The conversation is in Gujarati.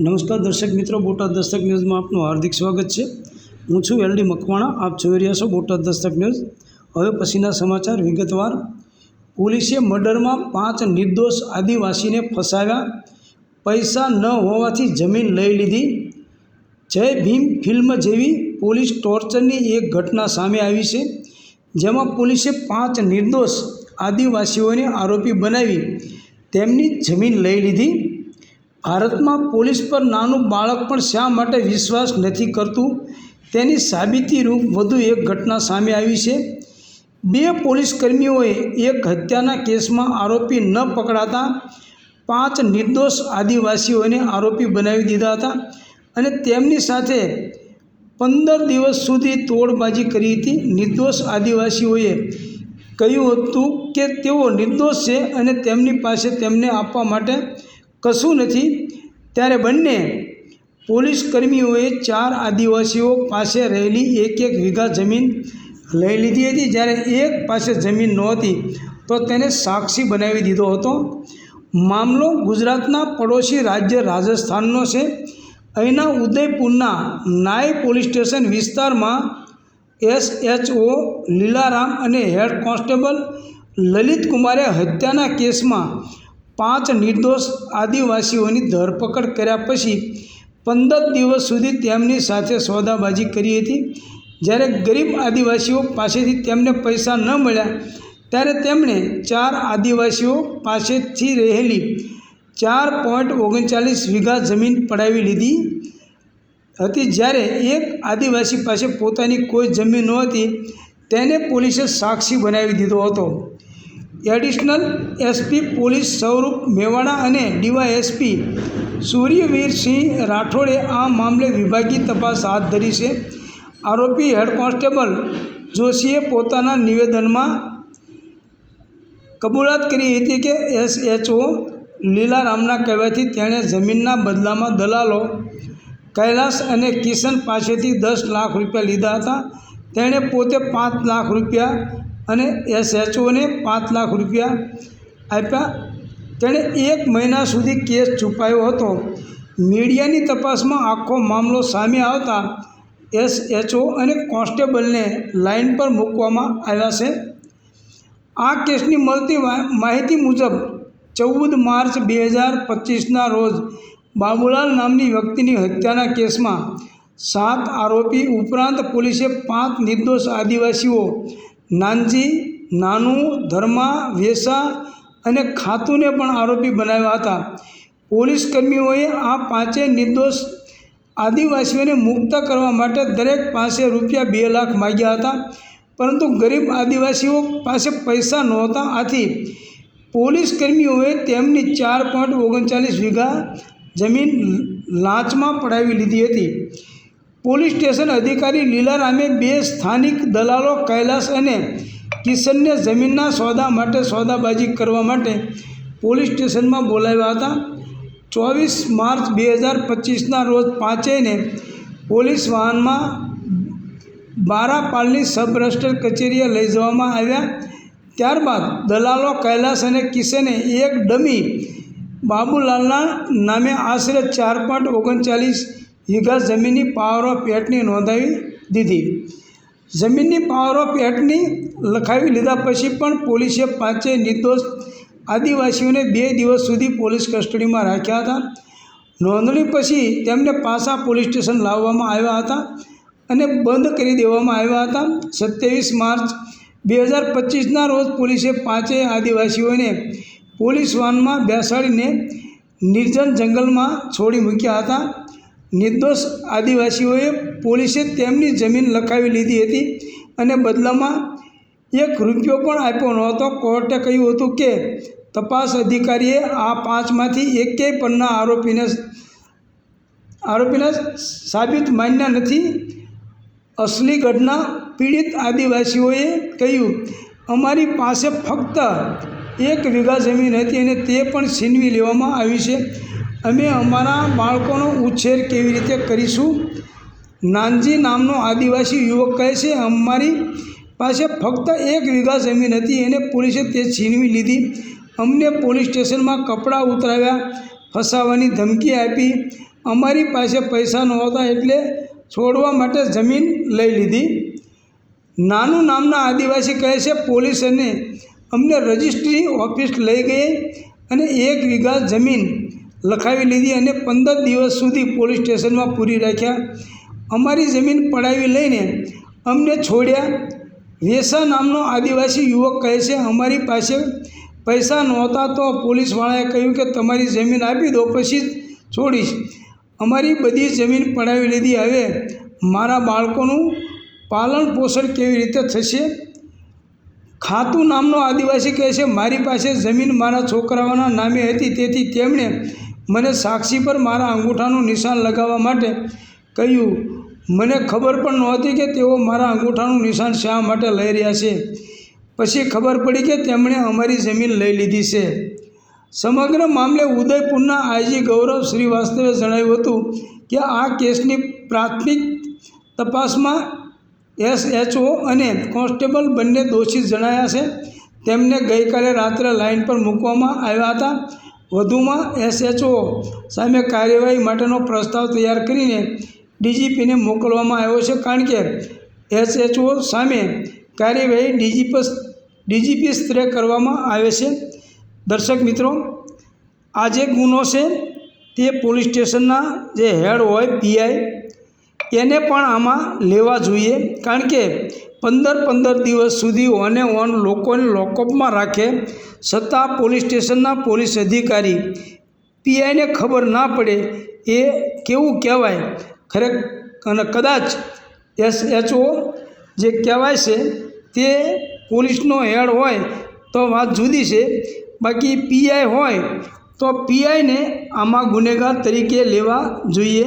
નમસ્કાર દર્શક મિત્રો, બોટાદ દસ્તક ન્યૂઝમાં આપનું હાર્દિક સ્વાગત છે. હું છું એલડી મકવાણા, આપ જોઈ રહ્યા છો બોટાદ દસ્તક ન્યૂઝ. હવે પછીના સમાચાર વિગતવાર. પોલીસે મર્ડરમાં પાંચ નિર્દોષ આદિવાસીને ફસાવ્યા. પૈસા ન હોવાથી જમીન લઈ લીધી. જય ભીમ ફિલ્મ જેવી પોલીસ ટોર્ચરની એક ઘટના સામે આવી છે, જેમાં પોલીસે પાંચ નિર્દોષ આદિવાસીઓને આરોપી બનાવી તેમની જમીન લઈ લીધી. ભારતમાં પોલીસ પર નાનું બાળક પણ શા માટે વિશ્વાસ નથી કરતું? તેની સાબિતીરૂપ વધુ એક ઘટના સામે આવી છે. બે પોલીસ કર્મીઓએ એક હત્યાના કેસમાં આરોપી ન પકડાતા પાંચ નિર્દોષ આદિવાસીઓને આરોપી બનાવી દીધા હતા અને તેમની સાથે પંદર દિવસ સુધી તોડબાજી કરી હતી. નિર્દોષ આદિવાસીઓએ કહ્યું હતું કે તેઓ નિર્દોષ છે અને તેમની પાસે તેમને આપવા માટે કશું નથી. ત્યારે બંને પોલીસ કર્મીઓએ ચાર આદિવાસીઓ પાસે રહેલી એક એક વીઘા જમીન લઈ લીધી હતી. જ્યારે એક પાસે જમીન નહોતી, તો તેને સાક્ષી બનાવી દીધો હતો. મામલો ગુજરાતના પડોશી રાજ્ય રાજસ્થાનનો છે. અહીંના ઉદયપુરના નાય પોલીસ સ્ટેશન વિસ્તારમાં એસએચઓ લીલારામ અને હેડ કોન્સ્ટેબલ લલિત કુમારે હત્યાના કેસમાં પાંચ નિર્દોષ આદિવાસીઓની ધરપકડ કર્યા પછી પંદર દિવસ સુધી તેમની સાથે સોદાબાજી કરી હતી. જ્યારે ગરીબ આદિવાસીઓ પાસેથી તેમને પૈસા ન મળ્યા, ત્યારે તેમણે ચાર આદિવાસીઓ પાસેથી રહેલી ચાર પોઈન્ટ ઓગણચાલીસ વીઘા જમીન પડાવી લીધી હતી. જ્યારે એક આદિવાસી પાસે પોતાની કોઈ જમીન નહોતી, તેને પોલીસે સાક્ષી બનાવી દીધો હતો. એડિશનલ એસપી પોલીસ સ્વરૂપ મેવાણા અને ડીવાયએસપી સૂર્યવીરસિંહ રાઠોડે આ મામલે વિભાગીય તપાસ હાથ ધરી છે. આરોપી હેડ કોન્સ્ટેબલ જોશીએ પોતાના નિવેદનમાં કબૂલાત કરી હતી કે એસએચઓ લીલારામના કહેવાથી તેણે જમીનના બદલામાં દલાલો કૈલાસ અને કિશન પાસેથી દસ લાખ રૂપિયા લીધા હતા. તેણે પોતે પાંચ લાખ રૂપિયા અને એસએચઓને પાંચ લાખ રૂપિયા આપ્યા. તેણે એક મહિના સુધી કેસ છુપાયો હતો. મીડિયાની તપાસમાં આખો મામલો સામે આવતા એસએચઓ અને કોન્સ્ટેબલને લાઇન પર મૂકવામાં આવ્યા છે. આ કેસની મળતી માહિતી મુજબ ચૌદ માર્ચ બે હજાર પચીસના રોજ બાબુલાલ નામની વ્યક્તિની હત્યાના કેસમાં સાત આરોપી ઉપરાંત પોલીસે પાંચ નિર્દોષ આદિવાસીઓ નાનજી, નાનુ, ધર્મા, વેસા અને ખાતુને પણ આરોપી બનાવ્યા હતા. પોલીસ કર્મીઓએ આ પાંચેય નિર્દોષ આદિવાસીઓને મુક્ત કરવા માટે દરેક પાસે રૂપિયા બે લાખ માગ્યા હતા, પરંતુ ગરીબ આદિવાસીઓ પાસે પૈસા નહોતા. આથી પોલીસ કર્મીઓએ તેમની ચાર પોઈન્ટ ઓગણચાલીસ વીઘા જમીન લાંચમાં પડાવી લીધી હતી. પોલીસ સ્ટેશન અધિકારી લીલારામે બે સ્થાનિક દલાલો કૈલાસ અને કિશનને જમીનના સોદા માટે સોદાબાજી કરવા માટે પોલીસ સ્ટેશનમાં બોલાવ્યા હતા. ચોવીસ માર્ચ બે હજાર પચીસના રોજ પાંચેયને પોલીસ વાહનમાં બારાપાલની સબ રજિસ્ટર કચેરીએ લઈ જવામાં આવ્યા. ત્યારબાદ દલાલો કૈલાસ અને કિશને એક ડમી બાબુલાલના નામે આશરે ચાર પોઈન્ટ ઓગણચાલીસ વીઘા જમીનની પાવર ઓફ એટની નોંધાવી દીધી. જમીનની પાવર ઓફ એટની લખાવી લીધા પછી પણ પોલીસે પાંચેય નિર્દોષ આદિવાસીઓને બે દિવસ સુધી પોલીસ કસ્ટડીમાં રાખ્યા હતા. નોંધણી પછી તેમને પાછા પોલીસ સ્ટેશન લાવવામાં આવ્યા હતા અને બંધ કરી દેવામાં આવ્યા હતા. સત્યાવીસ માર્ચ બે હજાર પચીસના રોજ પોલીસે પાંચેય આદિવાસીઓને પોલીસ વાનમાં બેસાડીને નિર્જન જંગલમાં છોડી મૂક્યા હતા. નિર્દોષ આદિવાસીઓએ પોલીસે તેમની જમીન લખાવી લીધી હતી અને બદલામાં એક રૂપિયો પણ આપ્યો ન હતો કોર્ટે કહ્યું હતું કે તપાસ અધિકારીએ આ પાંચમાંથી એકેય પરના આરોપીને આરોપીને સાબિત માન્યા નથી. અસલી ઘટના પીડિત આદિવાસીઓએ કહ્યું, અમારી પાસે ફક્ત એક વીઘા જમીન હતી અને તે પણ છીનવી લેવામાં આવી છે. અમે અમારા બાળકોનો ઉછેર કેવી રીતે કરીશું? નાનજી નામનો આદિવાસી યુવક કહે છે, અમારી પાસે ફક્ત એક વીઘા જમીન હતી, એને પોલીસે તે છીનવી લીધી. અમને પોલીસ સ્ટેશનમાં કપડાં ઉતરાવ્યા, ફસાવાની ધમકી આપી. અમારી પાસે પૈસા નહોતા એટલે છોડવા માટે જમીન લઈ લીધી. નાનું નામના આદિવાસી કહે છે, પોલીસ અને અમને રજિસ્ટ્રી ઓફિસ લઈ ગઈ અને એક વીઘા જમીન લખાવી લીધી અને પંદર દિવસ સુધી પોલીસ સ્ટેશનમાં પૂરી રાખ્યા. અમારી જમીન પડાવી લઈને અમને છોડ્યા. વેસા નામનો આદિવાસી યુવક કહે છે, અમારી પાસે પૈસા નહોતા તો પોલીસવાળાએ કહ્યું કે તમારી જમીન આપી દો, પછી છોડીશ. અમારી બધી જમીન પડાવી લીધી. હવે મારા બાળકોનું પાલન પોષણ કેવી રીતે થશે? ખાતું નામનો આદિવાસી કહે છે, મારી પાસે જમીન મારા છોકરાઓના નામે હતી, તેથી તેમણે મને સાક્ષી પર મારા અંગૂઠાનું નિશાન લગાવવા માટે કહ્યું, મને ખબર પણ નહોતી કે તેઓ મારા અંગૂઠાનું નિશાન શા માટે લઈ રહ્યા છે. પછી ખબર પડી કે તેમણે અમારી જમીન લઈ લીધી છે. સમગ્ર મામલે ઉદયપુરના આઈજી ગૌરવ શ્રીવાસ્તવે જણાવ્યું હતું કે આ કેસની પ્રાથમિક તપાસમાં એસએચઓ અને કોન્સ્ટેબલ બંને દોષિત જણાયા છે. તેમને ગઈકાલે રાત્રે લાઇન પર મૂકવામાં આવ્યા હતા. વધુમાં એસએચઓ સામે કાર્યવાહી માટેનો પ્રસ્તાવ તૈયાર કરીને ડીજીપીને મોકલવામાં આવ્યો છે કારણ કે એસએચઓ સામે કાર્યવાહી ડીજીપી ડીજીપી સ્તરે કરવામાં આવે છે. દર્શક મિત્રો, આ જે ગુનો છે તે પોલીસ સ્ટેશનના જે હેડ હોય પીઆઈ એને પણ આમાં લેવા જોઈએ. કારણ કે પંદર પંદર દિવસ સુધી ઓને ઓન લોકોને લોકઅપમાં રાખે. છતાં પોલીસ સ્ટેશનના પોલીસ અધિકારી પીઆઈને ખબર ના પડે. એ કેવું કહેવાય? ખરેખ અને કદાચ એસ એચઓ જે કહેવાય છે તે પોલીસનો હેડ હોય તો વાત જુદી છે. બાકી પીઆઈ હોય તો પીઆઈને આમાં ગુનેગાર તરીકે લેવા જોઈએ.